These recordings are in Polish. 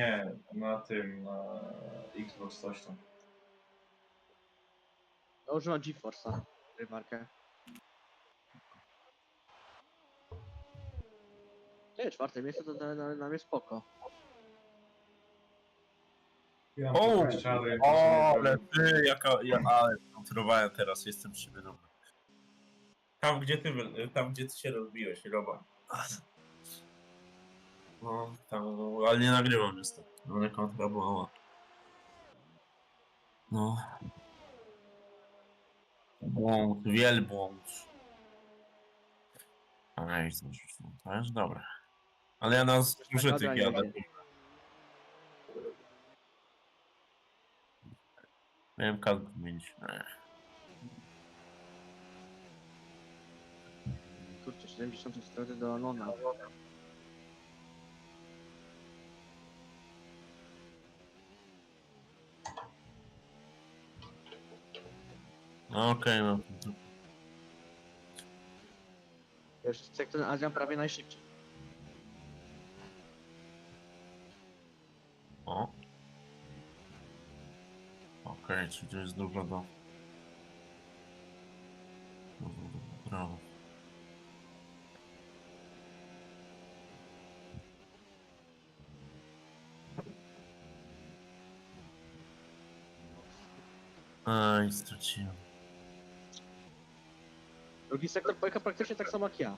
Nie, na tym, na Xbox coś tam. Ja używam GeForce'a. Markę. Nie, czwarte miejsce to na, na, na mnie spoko. Ja mam O, ale ty, jaka, ja, ale kontrowałem teraz, jestem siebie dumny. Tam, gdzie ty, tam, gdzie ty się rozbiłeś, Roba. No, tam, no, ale nie nagrywam niestety. No, ale kontra była. No. Błąd, wielbłąd. Ej, to już- to jest dobre. Ale ja na zużytych nagranie jadę. Miałem kadr zmienić. Ech. Kurczę, 74 do Nona. No okej, no. Wiesz, jak ten Adrian prawie najszybciej. O. Okej, czyli to jest dużo do... Dużo do poprawy. Aj, straciłem. Drugi sektor pojechał praktycznie tak samo jak ja.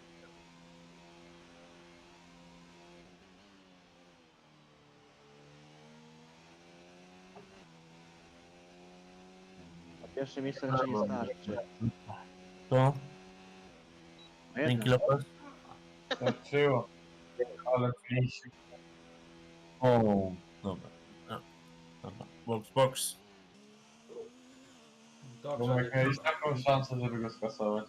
A pierwsze miejsce raczej nie starczy. To? A jednak. Dzięki Lopez? Starczyło. Ale pięści. O, dobra. No, Dobra. Box, box. Bo Dobrze, miałeś taką szansę, żeby go skasować.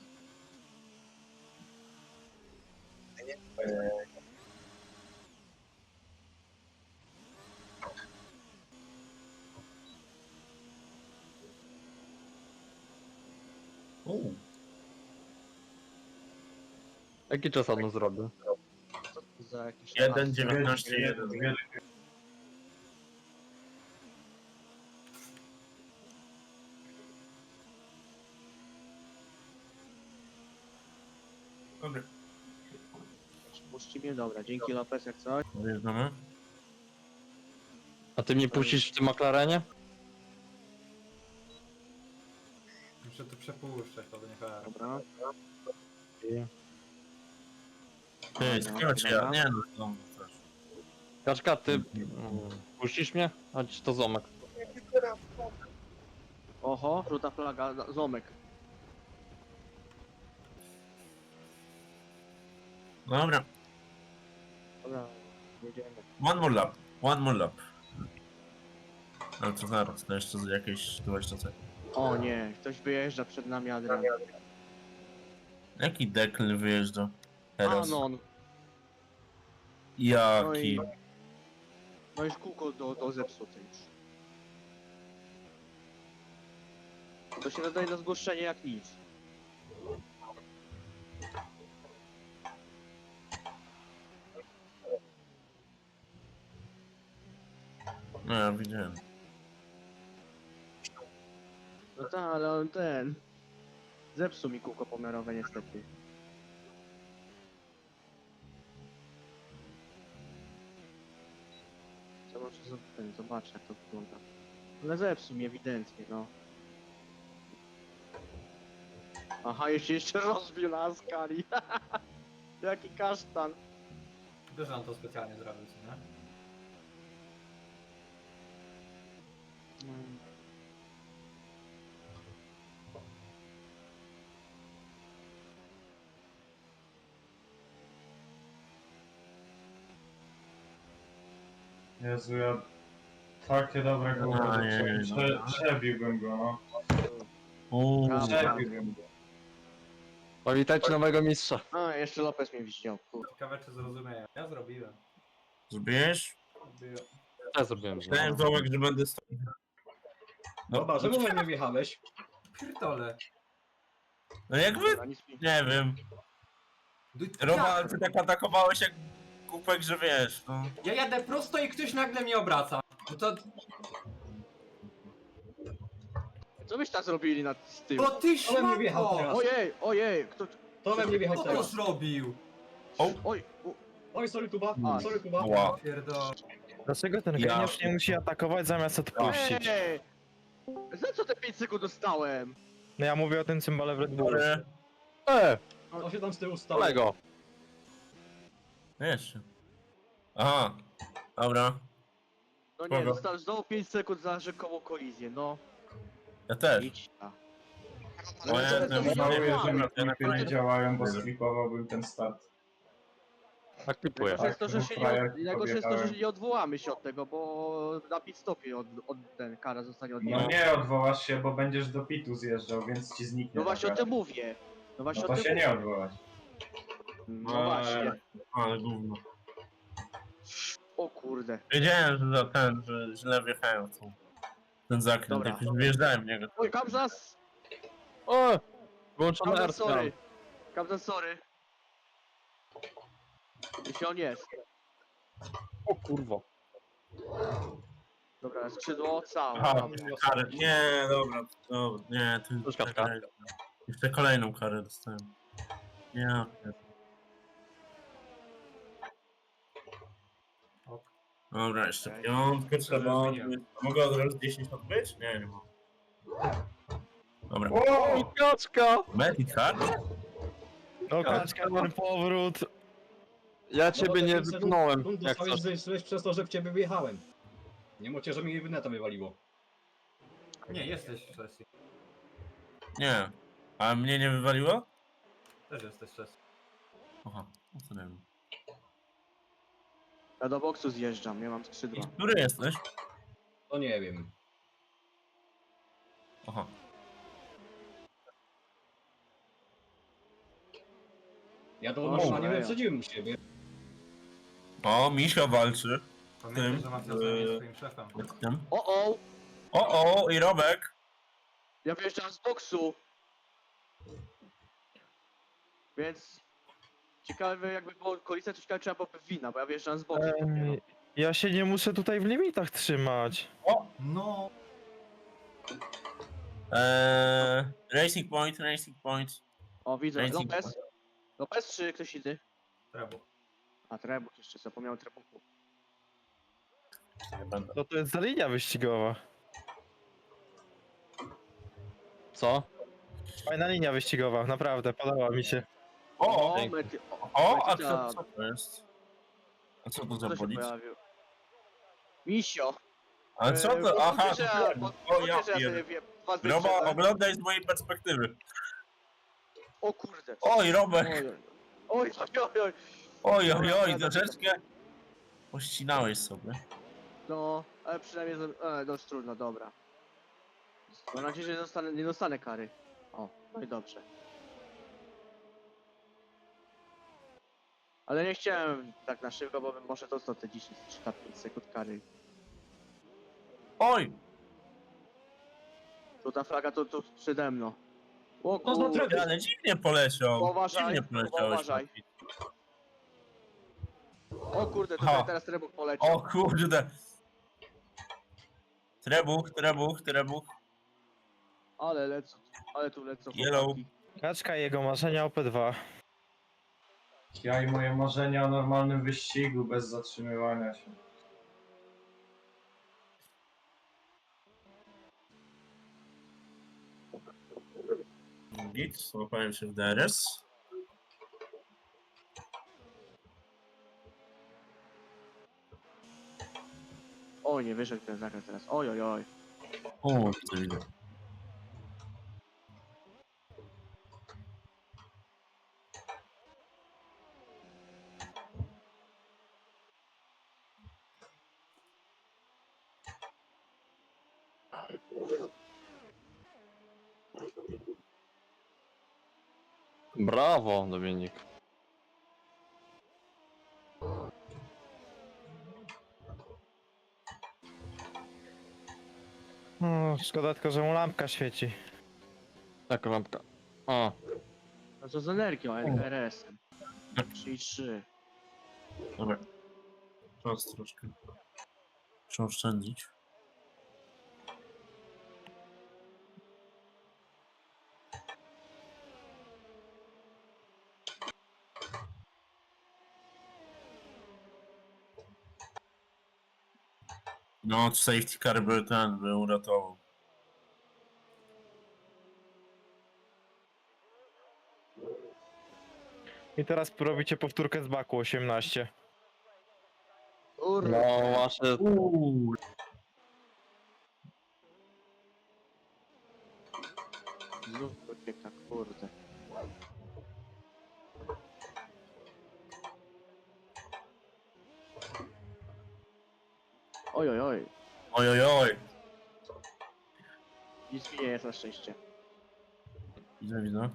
Uuu. Jaki czas on zrobił? Co to za jakiś 1, czas? 19, 1. Dwie- Dobry. Mnie, dobra, dzięki Lopez jak coś. Wyjeżdżamy? A ty mnie puścisz w tym McLarenie? muszę to przepuszczać, to nie fair. Dobra. Ty, czy ja, nie no, no też. Kaczka, ty mm, puścisz mnie? Chodź, to Zomek. Oho, żółta flaga, no, zomek. Dobra, Dobra, jedziemy. one more lap, one more lap. Ale to zaraz, to jeszcze jakieś 20 sekund. O nie, ktoś wyjeżdża przed nami Adrian. Jaki dekl wyjeżdża teraz? Anon. Jaki? No No już kółko do, do zepsute już. To się nadaje na zgłoszenie jak nic. No ja widziałem. No tak, ale on ten... Zepsuł mi kółko pomiarowe niestety. Zobaczę, zob- ten, zobaczę jak to wygląda. Ale zepsuł mi ewidentnie, no. Aha, jeszcze jeszcze rozbił na skali. Jaki kasztan. Wiesz, że on to specjalnie zrobił, co nie? Jezu, ja... Takie dobre głowy, A, nie, prze, no. prze, przebiłbym go, no. Uuu. Przebiłbym go. Powitajcie nowego mistrza. A, jeszcze Lopez mnie widział, kurde. Ciekawe, czy zrozumieją. Ja zrobiłem. zrobiłeś? Zrobiłem. Ja zrobiłem. Myślałem, Zołek, że będę stał. Dobra, czemu we mnie wjechałeś? Pierdolę. No jak wy? Dobra, nic mi... Nie wiem. Du- Roba, ty tak atakowałeś jak głupek, że wiesz, no. Ja jadę prosto i ktoś nagle mnie obraca. No to, Co byś tam zrobili nad z tym? to ty Ale mnie wjechał szmato! teraz. Ojej, ojej, kto... To we mnie wjechać Kto to teraz. zrobił? Oj, u, Oj, sorry Kuba, A. sorry Kuba. Ła. Pierdol. Dlaczego ten Ja- geniusz nie musi atakować zamiast odpuścić? ej! Za co te 5 sekund dostałem? No ja mówię o tym cymbale w Red Bullu. E, On się tam z tyłu stał. kolego. Jeszcze. Aha. Dobra. No nie, Kogo? dostałem znowu 5 sekund za rzekomą kolizję, no. Ja też. Idź. a. O, ja Ale to nie jest mam- to, Żałuję, że mam. mi klipy nie działają, bo sklipowałbym ten start. Tak typuję. Najgorsze jest to, że się nie, od... najgorsze jest to, że się nie odwołamy się od tego, bo na pit stopie od, od ten kara zostanie No odwołana. nie odwołasz się, bo będziesz do pitu zjeżdżał, więc ci zniknie. No właśnie o taka- tym mówię. No właśnie No o to tym się mówię. nie odwołać. No właśnie. Ale gówno. O kurde. Wiedziałem, że za ten, że źle wjechałem w tą, ten zakręt, Dobra. jak już wjeżdżałem w niego. Oj, Kamzas! O! Wyłączony Kamzas, sorry. Kamzas, sorry. Jeśli on jest. O kurwa. Dobra, skrzydło całe. Aha, Dobra. karę. Nie, dobra, dobra, nie, tu To szkawka. Jeszcze kolejną karę dostałem. Nie, Dobra, jeszcze Okej. piątkę trzeba zmieniłem. Mogę od razu 10 odbyć? Nie, nie mogę. Dobra. O, kaczka! Meti card? No kaczka, ten powrót. Ja No ciebie bo nie wypchnąłem. sekund Jak Dostałeś coś. zejść przez to, że w ciebie wjechałem. Nie mocie, że mi wyneta wywaliło. Nie, jesteś w sesji. Nie. A mnie nie wywaliło? Też jesteś w sesji. Aha, no to nie wiem. Ja do boksu zjeżdżam, nie mam I skrzydła. który jesteś? To nie wiem. Aha. Ja to O, normalnie Maria. wyprzedziłem siebie. O, Misio walczy. Pamiętaj, Tym, że e, jest swoim szefem. Jak tym? O, o! O, o, i Robek. Ja wjeżdżam z boksu. Więc... Ciekawe jakby było kolizja, to ciekawe czy ja byłaby wina, bo ja wjeżdżam z boksu. Ja się nie muszę tutaj w limitach trzymać. No, Eee, racing point, racing point. O, widzę. Racing Lopez? Lopez czy ktoś inny? Trebu. A, Trebuch jeszcze, zapomniałem Trebuchu. Nie będę. No to jest za linia wyścigowa. Co? Fajna linia wyścigowa, naprawdę, podoba mi się. O, o, mety... o, o, a co, co to jest? A co to Co za się policja? pojawił? Misio! A co E, to? Aha, wiem. O, ja pierd... wiem, was Roba, wyprzedzę. oglądaj z mojej perspektywy. O kurde. Oj, Robek. Oj, oj, oj, oj, oj. Oj, oj, oj, troszeczkę pościnałeś sobie. No, ale przynajmniej e, dość trudno, dobra. Mam nadzieję, że nie dostanę, nie dostanę kary. O, no i dobrze. Ale nie chciałem tak na szybko, bo bym może dostał te 10 czy tam 5 sekund kary. Oj, Tu ta flaga to, to przede mną. O No, kurde. ale dziwnie poleciał. Uważaj, Dziwnie poleciałeś. uważaj. O kurde, Ha. teraz Trebuch poleciał. O kurde. Trebuch, trebuch, trebuch. Ale lecą, ale tu lecą Yellow. chłopaki. Kaczka i jego marzenia OP2. Ja i moje marzenia o normalnym wyścigu, bez zatrzymywania się. Git, złapałem się w DRS. Oj, nie wyszedł ten zakręt teraz. Oj, oj, oj. O, widzę. Brawo, Dominik. No, szkoda tylko, że mu lampka świeci. Jaka lampka? O, No co z energią, RS-em. 3 i 3. Dobra. Czas troszkę przeoszczędzić. No, safety car by ten, by uratował. I teraz robicie powtórkę z baku 18. Kurde. No właśnie, Uuu, Znów ucieka, kurde. Oj, oj, oj. oj, oj, oj. Nic mi nie jest na szczęście. Widzę, widzę.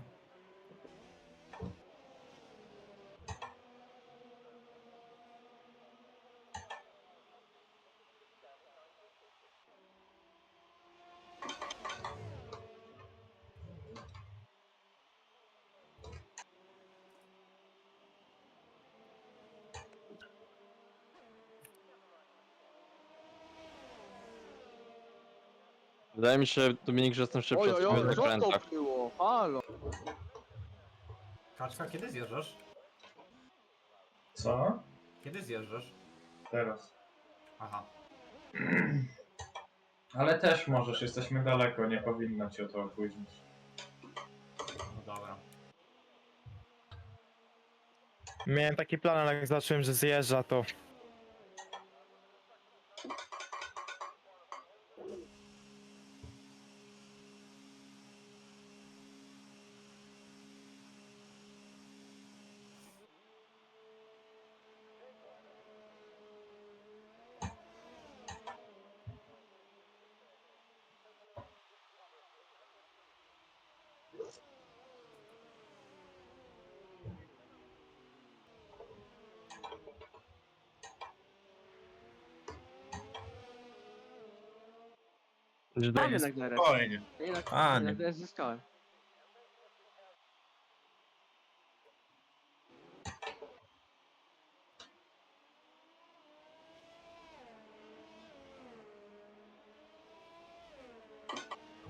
Wydaje mi się, Dominik, że jestem szybszy od oj, ciebie oj, co to zakrętach. było? Halo. Kaczka, kiedy zjeżdżasz? Co? Kiedy zjeżdżasz? Teraz. Aha. Ale też możesz, jesteśmy daleko, nie powinno cię o to opóźnić. No dobra. Miałem taki plan, ale jak zobaczyłem, że zjeżdża, to Gdzie Mam daje- jednak DRS. Spokojnie. Jednak, A, jednak nie. DRS zyskałem.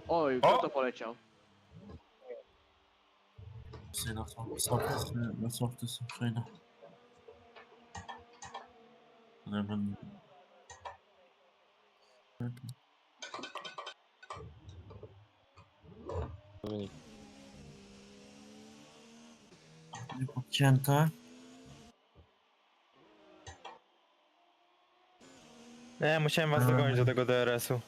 Oj, kto O! to poleciał? Psy na co- softy, na softy są przejdę. Ale będę... Nie podcięte. nie, musiałem was dogonić do tego DRS-u.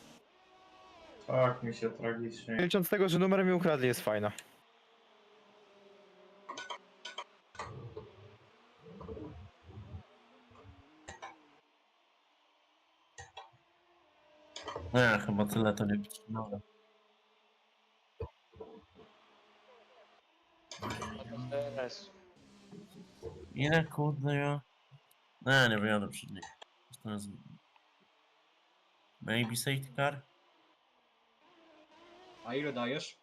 Tak, mi się tragicznie. Licząc z tego, że numer mi ukradli, jest fajna. Nie, chyba tyle to nie wytrzymałem. DRS. Ile kurde ja? Nie, nie wyjadę przed nim. To jest... Maybe safety car? A ile dajesz?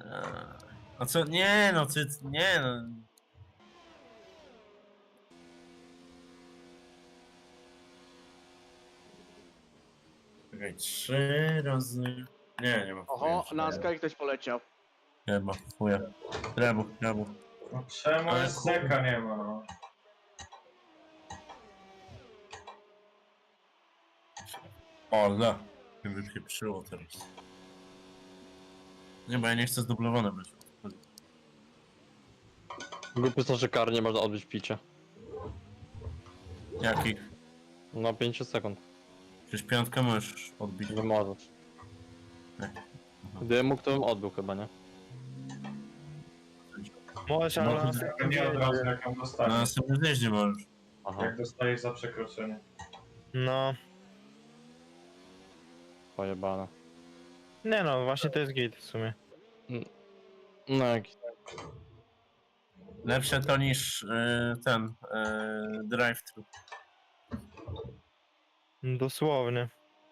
Eee, A co? Nie no, ty, nie no. Czekaj, trzy razy... Nie, nie ma Oho, chuja, na Sky ktoś poleciał. Nie ma chuja. Trebuch, trebuch. No czemu Ale SDK nie ma, no? Ola. Mnie wypieprzyło teraz. Nie, bo ja nie chcę zdublowane być. Grupy są, że kar nie można odbyć picia. Jakich? Na 5 sekund. Przecież piątkę możesz odbić. Nie możesz. Nie. Gdybym mógł, to bym odbył chyba, nie? Możesz, ale No, na następnym Nie od razu jak ją Na dostaniesz. następnym zjeździe możesz. Aha, Jak dostajesz za przekroczenie. No. pojebane. Nie no, właśnie to jest git w sumie. No jak... Lepsze to niż y, ten y, drive-thru. Dosłownie.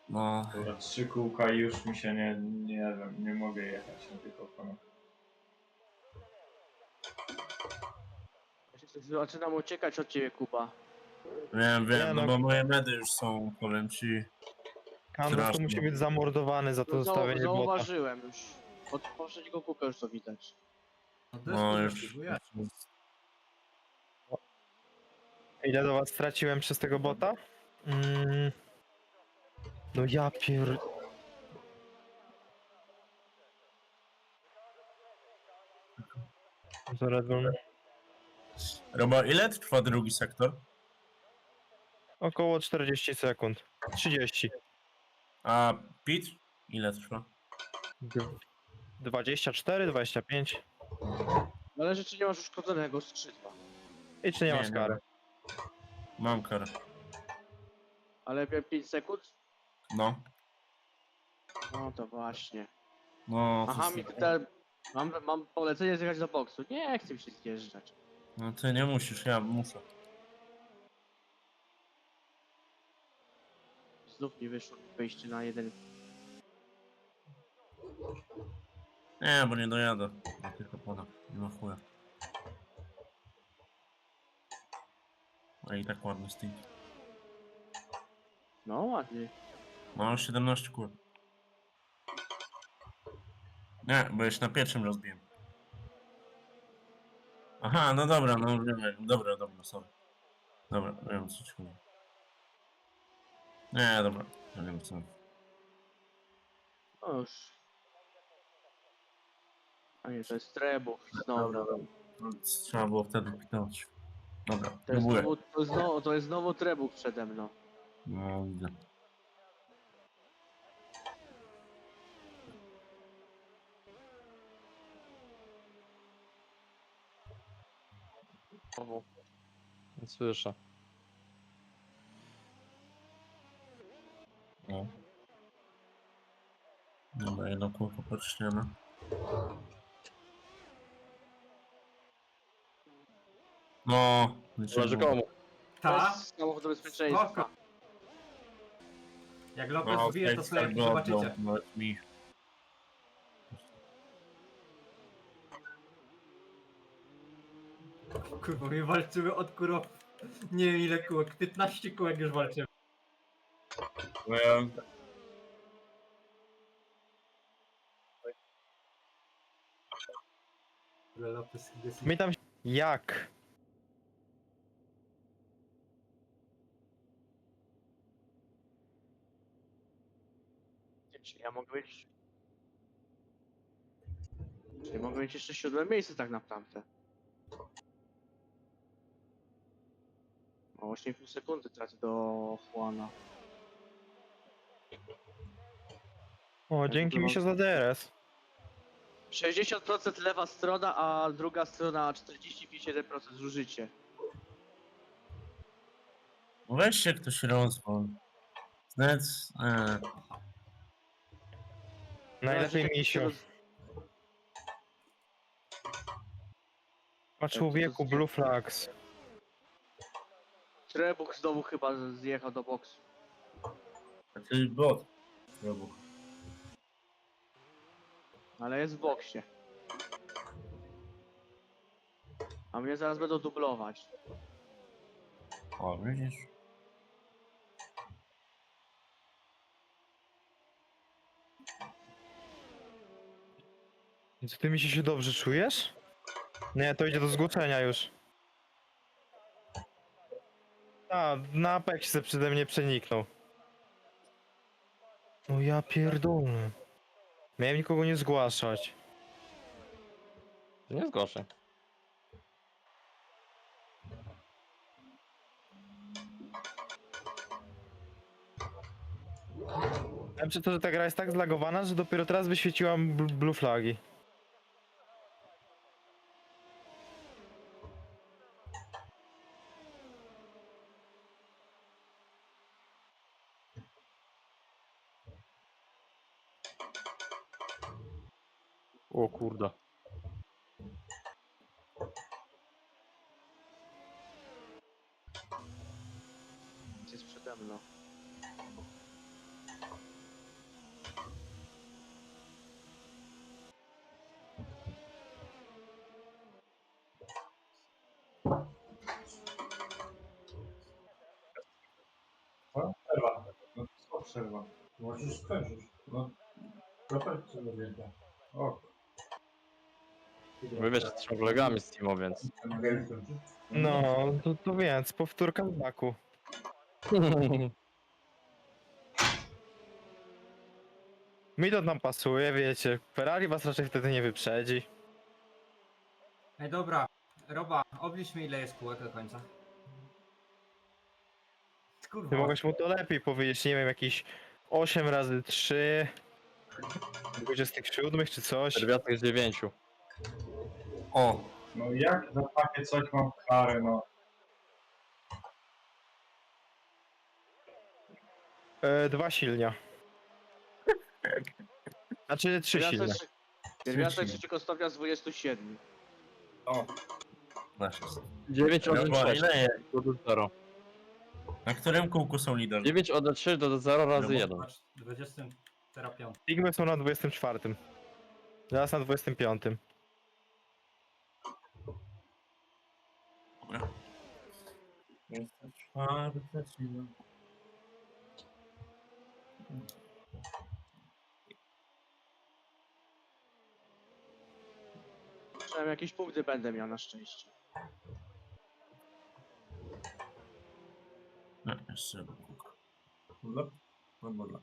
No, Dobra, trzy kółka i już mi się nie, nie wiem, nie mogę jechać na tych oponach. Zaczynam uciekać od ciebie, Kuba. Wiem, wiem, no no. bo moje medy już są, powiem ci. Kandos musi być zamordowany za to No, zostawienie zau- bota. zauważyłem już. Od poprzedniego kuka już to widać. No, No już. Ile do was straciłem przez tego bota? Mm. No ja pier... Red Bull. Robo, ile trwa drugi sektor? Około 40 sekund. 30. A pit? Ile trwa? Dw- 24, 25. Zależy czy nie masz uszkodzonego skrzydła. I czy nie Nie, masz nie kary? Mam karę. Ale 5 sekund? No. No to właśnie. No, Aha, mi tutaj... Mam, mam polecenie zjechać do boksu. Nie chcę mi się zjeżdżać. No ty nie musisz, ja muszę. Znów mi wyszło wejście na jeden. Nie, bo nie dojadę. Ja tylko podam. Nie ma chuja. A i tak ładny stink. No ładnie. Mam 17 kół. Nie, bo jeszcze na pierwszym rozbiłem. Aha, no dobra, no wiem, dobra, dobra, sorry. Dobra, wiem co ci chodzi. Nie, dobra, wiem co. No już. A nie, to jest trebuch. Znowu. No, Trzeba było wtedy piknąć. Dobra, To jest, próbuję. znowu, to, jest znowu, to jest znowu trebuch przede mną. No, widzę. Znowu. Nie słyszę. No. Dobra, jedno kółko podśniemy. No, Zależy komu. Ta? jest samochód bezpieczeństwa. Jak Lopez No, wbije, to sobie tak zobaczycie. nawet mi. Kurwa, my walczymy od kurwa... Nie wiem ile kółek, 15 kółek już walczymy. No ja... Ale Lopez jest... Mi tam... Jak? Czy ja mogę być... Czy ja mogę mieć jeszcze siódme miejsce tak naprawdę? O 8,5 sekundy tracę do Juana. O, dzięki mi się za DRS. 60% lewa strona, a druga strona 45% zużycie. Weź się ktoś rozwal. Nawet... E, Najlepiej jak się A człowieku, Blue Flags. Trebuch znowu chyba zjechał do boksu. znaczy bot. Robuch. Ale jest w boksie. A mnie zaraz będą dublować. O, widzisz? Czy ty mi się się dobrze czujesz? Nie, to idzie do zgłoszenia już. A, na Apexie przede mnie przeniknął. No ja pierdolę. Miałem nikogo nie zgłaszać. To nie zgłoszę. Wiem, czy to, że ta gra jest tak zlagowana, że dopiero teraz wyświeciłam bl- blue flagi. O kurde. Jest przede mną. Przerwa. No, co przerwa? Możesz skończyć. Wiesz, trzema kolegami z Timo, więc... No, to, to więc, powtórka z baku. Mi to tam pasuje, wiecie. Ferrari was raczej wtedy nie wyprzedzi. Ej, dobra. Roba, oblicz mi ile jest kółek do końca. Ty Kurwa. mogłeś mu to lepiej powiedzieć, nie wiem, jakieś 8 razy 3 27 czy coś. Czerwiatek z dziewięciu. O, no jak za takie coś mam karę, no. E, dwa silnia. Znaczy trzy. Pierwiastek, pierwiastek trzeciego stopnia z 27. o. Nasze. 9 od Dobra, 6 ile jest? do 0. Na którym kółku są liderzy? 9 od 3 do 0 razy Dobra. 1. Patrz, 20 terapią. Sigmy są na 24. Teraz na 25. Jestem czwarty, czyli- Przynajmniej jakieś punkty będę miał na szczęście. No, jeszcze jeden kółko. Dobra? No dobra.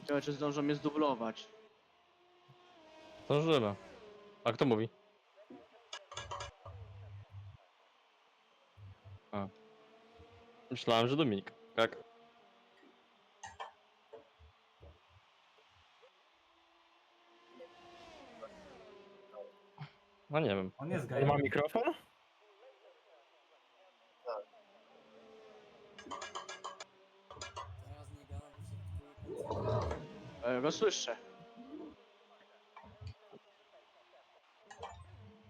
Ciekawe czy zdążą mnie zdublować. Zdążymy. A kto mówi? Myślałem, że Dominik. Tak. No nie wiem. On jest Ma gejem. mikrofon? E, go słyszę.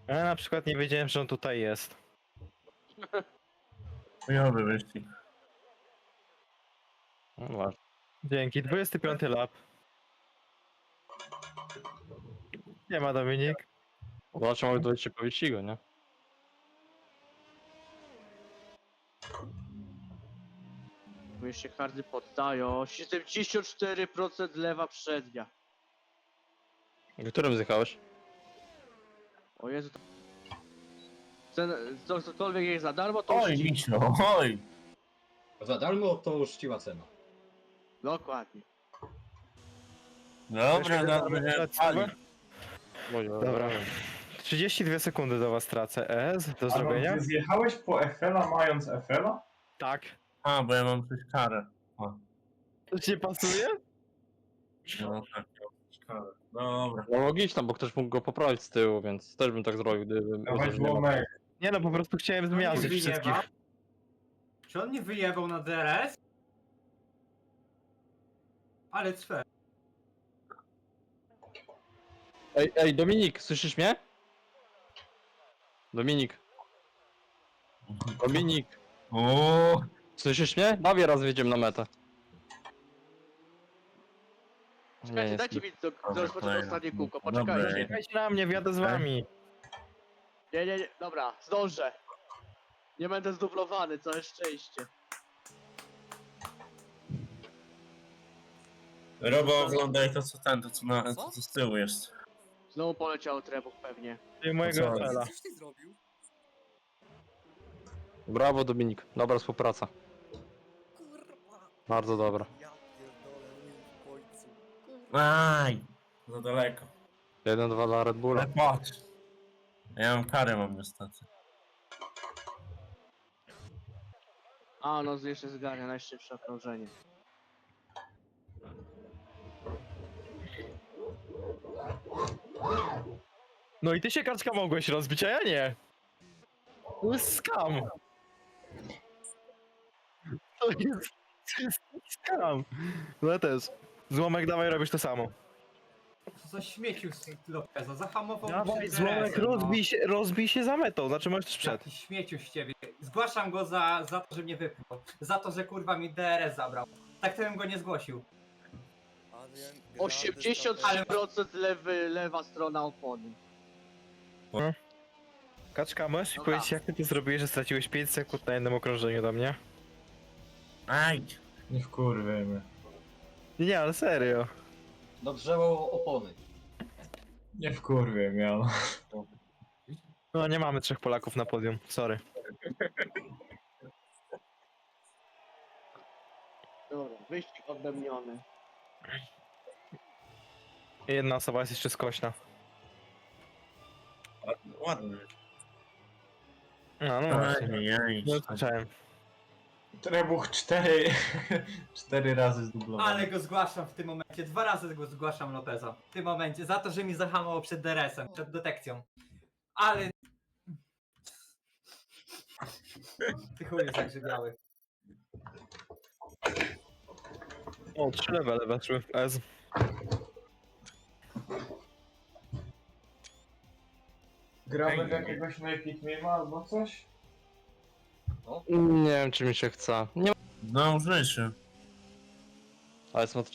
Ja na przykład nie wiedziałem, że on tutaj jest. Chujowy wyścig. No właśnie. Dzięki. 25 lap. Nie ma Dominik. Zobaczmy, mogę dojść się po wyścigu, nie? Bo się karty poddają. 74% lewa przednia. Którym zjechałeś? O Jezu. To... Co, cokolwiek jest za darmo, to Oj. Misio, oj! Za darmo to uczciwa cena. Dokładnie. Dobra. Oj, oj, Dobra. oj. 32 sekundy do was tracę. ES do zrobienia? ty zjechałeś po Efela mając Efela? Tak. A, bo ja mam coś karę. To ci nie pasuje? No tak, ja mam coś karę. Dobra. No logiczne, bo ktoś mógł go poprawić z tyłu, więc też bym tak zrobił, gdybym Dawaj że nie no, po prostu chciałem zmiażdżyć wszystkich. Czy on nie wyjebał na DRS? Ale cwe. Ej, ej, Dominik, słyszysz mnie? Dominik, Dominik, O, słyszysz mnie? Bawię raz wjedziemy na metę. Czekajcie, nie, dajcie mi do, do Dobra, ostatnie kółko, Dobra. poczekajcie. Czekajcie na mnie, wjadę z wami. Nie, nie, nie, dobra, zdążę. Nie będę zdublowany, całe szczęście. Robo, oglądaj to co ten, to co, na, to, co z tyłu jest. Znowu poleciał trebuch pewnie. I mojego Co? Coś ty zrobił? Brawo Dominik, dobra współpraca. Kurwa. Bardzo dobra. Ja pierdolę, nie w końcu. Kurwa. Aj, za daleko. 1-2 dla Red Bulla. Ale patrz. Ja mam karę mam niestety. A, no jeszcze zgarnia najszybsze okrążenie. No i ty się kaczka mogłeś rozbić, a ja nie. To jest skam. To jest, to jest skam. No ja też. Złomek, dawaj robisz to samo. Co za śmieciu z Lopeza, zahamował mi Dawaj, przed złomek, DRS-em, no. rozbij się, rozbij się za metą, znaczy też przed. Jaki śmieciu z ciebie. Zgłaszam go za, za to, że mnie wypnął. Za to, że kurwa mi DRS zabrał. Tak to bym go nie zgłosił. Adrian, grande 83% lewy, lewa strona opony. Kaczka, możesz mi Dobra. powiedzieć, jak ty to zrobiłeś, że straciłeś 5 sekund na jednym okrążeniu do mnie? Aj, Nie wkurwiaj mnie. Nie, ale serio. Dobrze o opony. Nie wkurwiaj mnie, no. No nie mamy trzech Polaków na podium, sorry. Dobra, wyścig odemniony. Jedna osoba jest jeszcze skośna. Ładny. No, no właśnie. Ajajaj. Słyszałem. Trebuch cztery, cztery razy zdublowany. Ale go zgłaszam w tym momencie. Dwa razy go zgłaszam Lopeza. W tym momencie. Za to, że mi zahamował przed DRS-em, przed detekcją. Ale... Ty chuj zagrzybiały. O, trzy levele weszły w S. Gramy w jakiegoś Make Mima albo coś? Nie wiem, czy mi się chce. Nie No, użyj się. Ale są to